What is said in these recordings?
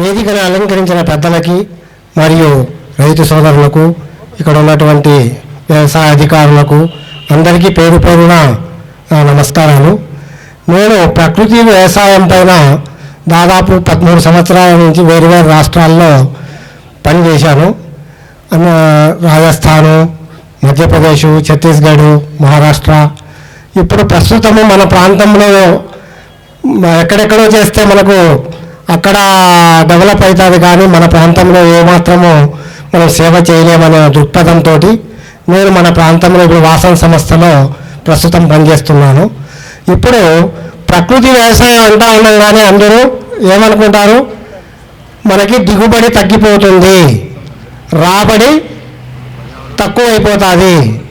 వేదికను అలంకరించిన పెద్దలకి మరియు రైతు సోదరులకు ఇక్కడ ఉన్నటువంటి వ్యవసాయ అధికారులకు అందరికీ పేరు పేరున నమస్కారాలు. నేను ప్రకృతి వ్యవసాయం పైన దాదాపు పదమూడు సంవత్సరాల నుంచి వేరు వేరు రాష్ట్రాల్లో పనిచేశాను. రాజస్థాను మధ్యప్రదేశ్ ఛత్తీస్గఢ్ మహారాష్ట్ర. ఇప్పుడు ప్రస్తుతము మన ప్రాంతంలో ఎక్కడెక్కడో చేస్తే మనకు అక్కడ డెవలప్ అవుతుంది కానీ మన ప్రాంతంలో ఏమాత్రము మనం సేవ చేయలేమనే దృక్పథంతో నేను మన ప్రాంతంలో ఇప్పుడు వాసన సంస్థలో ప్రస్తుతం పనిచేస్తున్నాను. ఇప్పుడు ప్రకృతి వ్యవసాయం అంటా ఉండగానే అందరూ ఏమనుకుంటారు? మనకి దిగుబడి తగ్గిపోతుంది. రాబడి తక్కువైపోతుంది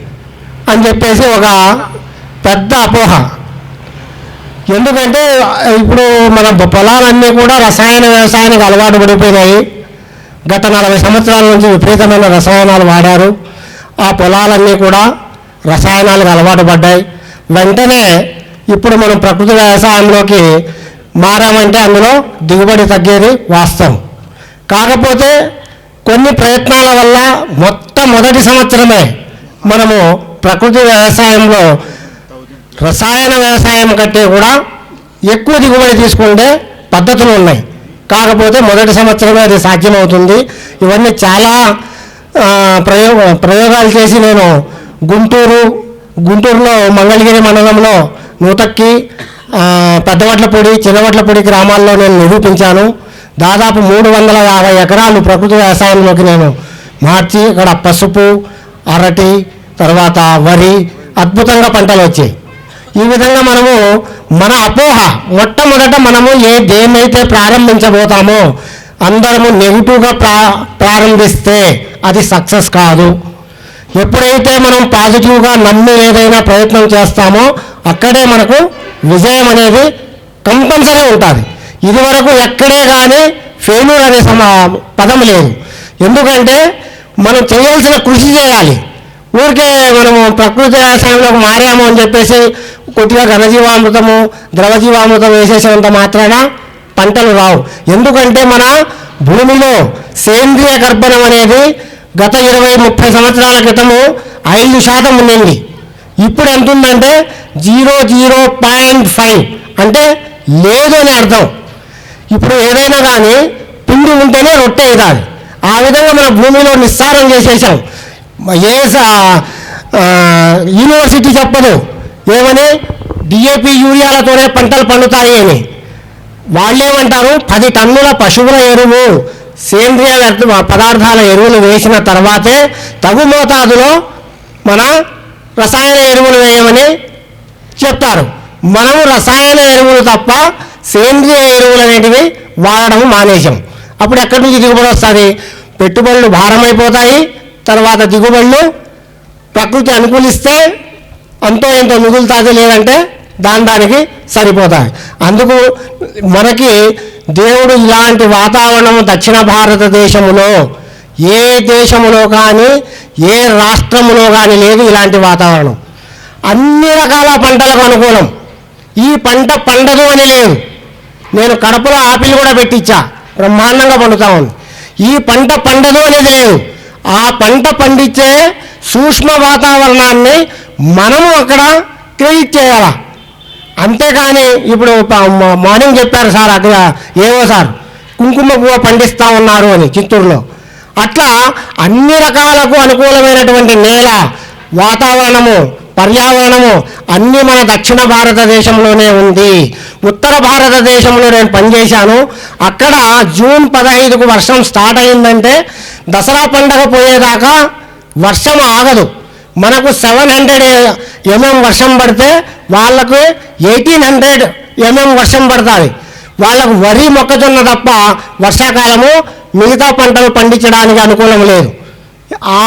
అని చెప్పేసి ఒక పెద్ద అపోహ. ఎందుకంటే ఇప్పుడు మన పొలాలన్నీ కూడా రసాయన వ్యవసాయానికి అలవాటు పడిపోయినాయి. గత నలభై సంవత్సరాల నుంచి విపరీతమైన రసాయనాలు వాడారు. ఆ పొలాలన్నీ కూడా రసాయనాలకు అలవాటు పడ్డాయి. వెంటనే ఇప్పుడు మనం ప్రకృతి వ్యవసాయంలోకి మారామంటే అందులో దిగుబడి తగ్గేది వాస్తవం. కాకపోతే కొన్ని ప్రయత్నాల వల్ల మొట్టమొదటి సంవత్సరమే మనము ప్రకృతి వ్యవసాయంలో రసాయన వ్యవసాయం కంటే కూడా ఎక్కువ దిగుబడి తీసుకుంటే పద్ధతులు ఉన్నాయి. కాకపోతే మొదటి సంవత్సరమే అది సాధ్యమవుతుంది. ఇవన్నీ చాలా ప్రయోగ ప్రయోగాలు చేసి నేను గుంటూరు గుంటూరులో మంగళగిరి మండలంలో నూతక్కి పెద్దవట్లపూడి చిన్నవట్లపూడి గ్రామాల్లో నేను నిరూపించాను. దాదాపు మూడు వందల యాభై ఎకరాలు ప్రకృతి వ్యవసాయంలోకి నేను మార్చి ఇక్కడ పసుపు అరటి తర్వాత వరి అద్భుతంగా పంటలు వచ్చాయి. ఈ విధంగా మనము మన అపోహ మొట్టమొదట మనము ఏ దేన్నైతే ప్రారంభించబోతామో అందరము నెగిటివ్గా ప్రా ప్రారంభిస్తే అది సక్సెస్ కాదు. ఎప్పుడైతే మనం పాజిటివ్గా నమ్మి ఏదైనా ప్రయత్నం చేస్తామో అక్కడే మనకు విజయం అనేది కంపల్సరీ ఉంటుంది. ఇదివరకు ఎక్కడే కానీ ఫెయిల్యూర్ అనే పదం లేదు. ఎందుకంటే మనం చేయాల్సిన కృషి చేయాలి. ఊరికే మనము ప్రకృతి వ్యవసాయంలోకి మారాము అని చెప్పేసి కొద్దిగా ఘనజీవామృతము ద్రవజీవామృతం వేసేసినంత మాత్రాన పంటలు రావు. ఎందుకంటే మన భూమిలో సేంద్రియ గర్భణం అనేది గత ఇరవై ముప్పై సంవత్సరాల క్రితము ఐదు శాతం ఉండింది. ఇప్పుడు ఎంత ఉందంటే జీరో జీరో పాయింట్ ఫైవ్ అంటే లేదు అని అర్థం. ఇప్పుడు ఏదైనా కానీ పిండి ఉంటేనే రొట్టె అవుతుంది. ఆ విధంగా మన భూమిలో నిస్సారం చేసేసాం. ఏ స- యూనివర్సిటీ చెప్పదు. ఏమని? డిఏపి యూరియాలతోనే పంటలు పండుతాయి అని. వాళ్ళేమంటారు? పది టన్నుల పశువుల ఎరువు సేంద్రియ వ్యర్థ పదార్థాల ఎరువులు వేసిన తర్వాతే తగు మోతాదులో మన రసాయన ఎరువులు వేయమని చెప్తారు. మనము రసాయన ఎరువులు తప్ప సేంద్రియ ఎరువులు అనేటివి వాడడం మానేశాం. అప్పుడు ఎక్కడి నుంచి దిగుబడి వస్తుంది? పెట్టుబడులు భారమైపోతాయి తర్వాత దిగుబడులు ప్రకృతి అనుకూలిస్తే అంతో ఎంతో మిగులుతుంది లేదంటే దాని దానికి సరిపోతాయి. అందుకు మనకి దేవుడు ఇలాంటి వాతావరణం దక్షిణ భారతదేశంలో ఏ దేశంలో కానీ ఏ రాష్ట్రంలో కానీ లేదు ఇలాంటి వాతావరణం. అన్ని రకాల పంటలకు అనుకూలం. ఈ పంట పండదు అని లేదు. నేను కడపలో ఆపిల్ కూడా పెట్టించా. బ్రహ్మాండంగా పండుతా ఉంది. ఈ పంట పండదు అనేది లేదు. ఆ పంట పండించే సూక్ష్మ వాతావరణాన్ని మనము అక్కడ క్రియేట్ చేయాలా? అంతేకాని ఇప్పుడు మా- మార్నింగ్ చెప్పారు సార్ అక్కడ ఏవో సార్ కుంకుమ పువ్వు పండిస్తూ ఉన్నారు అని చిత్తూరులో. అట్లా అన్ని రకాలకు అనుకూలమైనటువంటి నేల వాతావరణము పర్యావరణము అన్నీ మన దక్షిణ భారతదేశంలోనే ఉంది. ఉత్తర భారతదేశంలో నేను పనిచేశాను. అక్కడ జూన్ పదహైదుకు వర్షం స్టార్ట్ అయిందంటే దసరా పండగ పోయేదాకా వర్షం ఆగదు. మనకు సెవెన్ హండ్రెడ్ ఎంఎం వర్షం పడితే వాళ్ళకు ఎయిటీన్ హండ్రెడ్ ఎంఎం వర్షం పడుతుంది. వాళ్ళకు వరి మొక్కజొన్న తప్ప వర్షాకాలము మిగతా పంటలు పండించడానికి అనుకూలం లేదు. ఆ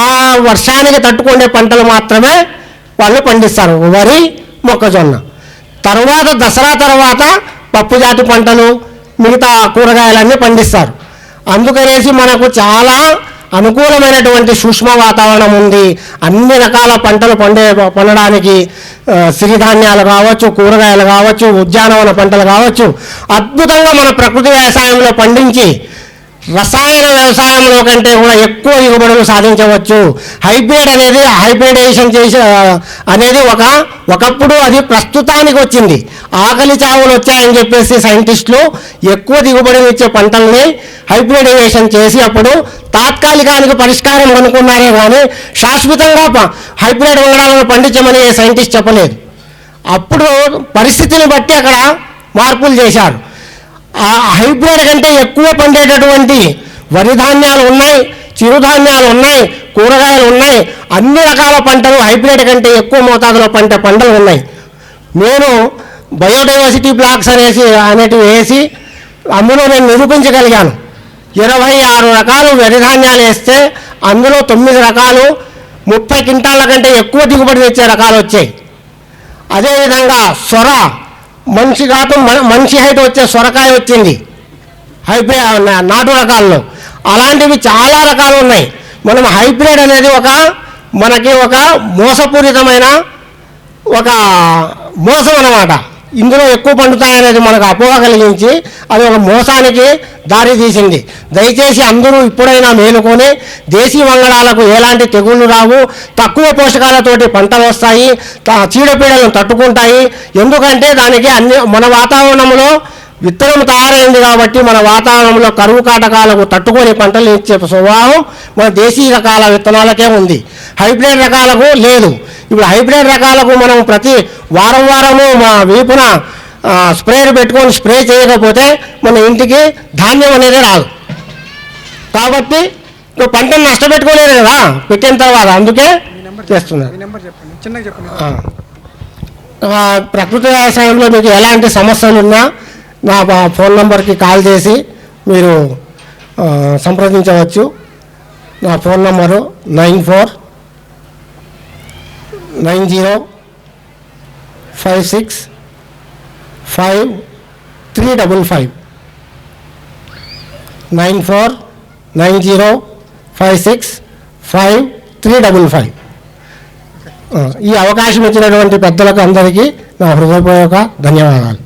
వర్షానికి తట్టుకునే పంటలు మాత్రమే వాళ్ళు పండిస్తారు వరి మొక్కజొన్న. తర్వాత దసరా తర్వాత పప్పు జాతి పంటలు మిగతా కూరగాయలన్నీ పండిస్తారు. అందుకనేసి మనకు చాలా అనుకూలమైనటువంటి సూక్ష్మ వాతావరణం ఉంది. అన్ని రకాల పంటలు పండే పండడానికి సిరిధాన్యాలు కావచ్చు కూరగాయలు కావచ్చు ఉద్యానవన పంటలు కావచ్చు అద్భుతంగా మన ప్రకృతి వ్యవసాయంలో పండించి రసాయన వ్యవసాయంలో కంటే కూడా ఎక్కువ దిగుబడులు సాధించవచ్చు. హైబ్రిడ్ అనేది హైబ్రిడేషన్ చేసి అనేది ఒక ఒకప్పుడు అది ప్రస్తుతానికి వచ్చింది. ఆకలి చావులు వచ్చాయని చెప్పేసి సైంటిస్టులు ఎక్కువ దిగుబడిని ఇచ్చే పంటల్ని హైబ్రిడేషన్ చేసి అప్పుడు తాత్కాలికానికి పరిష్కారం కనుక్కున్నారే కానీ శాశ్వతంగా హైబ్రిడ్ వంగడాలను పండించమని ఏ సైంటిస్ట్ చెప్పలేదు. అప్పుడు పరిస్థితిని బట్టి అక్కడ మార్పులు చేశారు. ఆ హైబ్రిడ్ కంటే ఎక్కువ పండేటటువంటి వరి ధాన్యాలు ఉన్నాయి చిరుధాన్యాలు ఉన్నాయి కూరగాయలు ఉన్నాయి. అన్ని రకాల పంటలు హైబ్రిడ్ కంటే ఎక్కువ మోతాదులో పంట పంటలు ఉన్నాయి. నేను బయోడైవర్సిటీ బ్లాక్స్ అనేసి అనేటివి వేసి అందులో నేను నిరూపించగలిగాను. ఇరవై ఆరు రకాలు వరిధాన్యాలు వేస్తే అందులో తొమ్మిది రకాలు ముప్పై క్వింటాళ్ళ కంటే ఎక్కువ దిగుబడి తెచ్చే రకాలు వచ్చాయి. అదేవిధంగా సొర మంచి ఘాతం మంచి హైట్ వచ్చే సొరకాయ వచ్చింది. హైబ్రిడ్ నాటు రకాల్లో. అలాంటివి చాలా రకాలు ఉన్నాయి. మనం హైబ్రిడ్ అనేది ఒక మనకి ఒక మోసపూరితమైన ఒక మోసం అన్నమాట. ఇందులో ఎక్కువ పండుతాయనేది మనకు అపోహ కలిగించి అది ఒక మోసానికి దారి తీసింది. దయచేసి అందరూ ఇప్పుడైనా మేలుకొని దేశీ వంగడాలకు ఎలాంటి తెగుళ్ళు రావు తక్కువ పోషకాలతోటి పంటలు వస్తాయి త- చీడపీడలను తట్టుకుంటాయి. ఎందుకంటే దానికి అన్ని మన వాతావరణంలో విత్తనం తయారైంది కాబట్టి మన వాతావరణంలో కరువు కాటకాలకు తట్టుకొని పంటలు ఇచ్చే స్వభావం మన దేశీయ రకాల విత్తనాలకే ఉంది. హైబ్రిడ్ రకాలకు లేదు. ఇప్పుడు హైబ్రిడ్ రకాలకు మనం ప్రతి వారం వారము మా వీపున ఆ, స్ప్రేయర్ పెట్టుకొని స్ప్రే చేయకపోతే మన ఇంటికి ధాన్యం అనేది రాదు. కాబట్టి ఇప్పుడు పంటను నష్టపెట్టుకోలేరు కదా పెట్టిన తర్వాత అందుకే చేస్తున్నారు. ప్రకృతి వ్యవసాయంలో మీకు ఎలాంటి సమస్యలు ఉన్నా నా ఫోన్ నంబర్కి కాల్ చేసి మీరు సంప్రదించవచ్చు. నా phone number nine four nine zero five six five three double five. Nine four nine zero five six five three double five. ఈ అవకాశం ఇచ్చినటువంటి పెద్దలకు అందరికీ నా హృదయపూర్వక ధన్యవాదాలు.